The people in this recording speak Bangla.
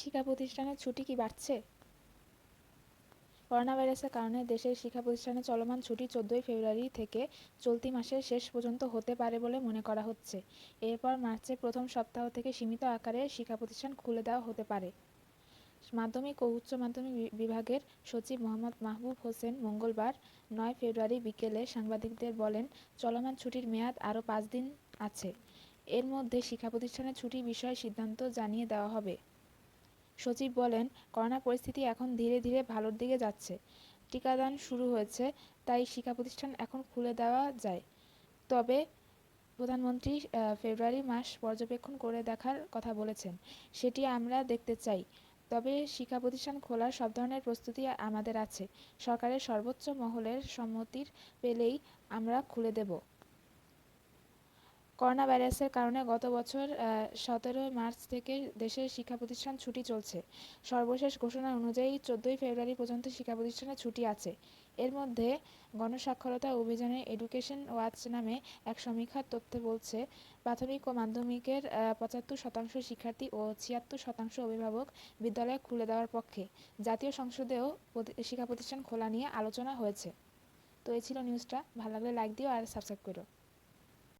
শিক্ষা প্রতিষ্ঠানের ছুটি কি বাড়ছে? করোনা ভাইরাসের কারণে দেশের শিক্ষা প্রতিষ্ঠানে চলমান ছুটি চোদ্দই ফেব্রুয়ারি থেকে চলতি মাসের শেষ পর্যন্ত হতে পারে বলে মনে করা হচ্ছে। এরপর মার্চের প্রথম সপ্তাহ থেকে সীমিত আকারে শিক্ষা প্রতিষ্ঠান খুলে দেওয়া হতে পারে। মাধ্যমিক ও উচ্চ মাধ্যমিক বিভাগের সচিব মোহাম্মদ মাহবুব হোসেন মঙ্গলবার, নয় ফেব্রুয়ারি বিকেলে সাংবাদিকদের বলেন, চলমান ছুটির মেয়াদ আরও পাঁচ দিন আছে। এর মধ্যে শিক্ষা প্রতিষ্ঠানের ছুটি বিষয়ে সিদ্ধান্ত জানিয়ে দেওয়া হবে। সচিব বলেন, করোনা পরিস্থিতি এখন ধীরে ধীরে ভালোর দিকে যাচ্ছে। টিকাদান শুরু হয়েছে, তাই শিক্ষা প্রতিষ্ঠান এখন খুলে দেওয়া যায়। তবে প্রধানমন্ত্রী ফেব্রুয়ারি মাস পর্যবেক্ষণ করে দেখার কথা বলেছেন। সেটি আমরা দেখতে চাই। তবে শিক্ষা প্রতিষ্ঠান খোলার সব ধরনের প্রস্তুতি আমাদের আছে। সরকারের সর্বোচ্চ মহলের সম্মতির পেলেই আমরা খুলে দেব। করোনা ভাইরাসের কারণে গত বছর সতেরো মার্চ থেকে দেশের শিক্ষা প্রতিষ্ঠান ছুটি চলছে। সর্বশেষ ঘোষণা অনুযায়ী চোদ্দোই ফেব্রুয়ারি পর্যন্ত শিক্ষা প্রতিষ্ঠানে ছুটি আছে। এর মধ্যে গণসাক্ষরতা অভিযানে এডুকেশন ওয়াচ নামে এক সমীক্ষার তথ্যে বলছে, প্রাথমিক ও মাধ্যমিকের পঁচাত্তর শতাংশ শিক্ষার্থী ও ছিয়াত্তর শতাংশ অভিভাবক বিদ্যালয় খুলে দেওয়ার পক্ষে। জাতীয় সংসদেও শিক্ষা প্রতিষ্ঠান খোলা নিয়ে আলোচনা হয়েছে। তো এই ছিল নিউজটা। ভালো লাগলে লাইক দিও আর সাবস্ক্রাইব করো।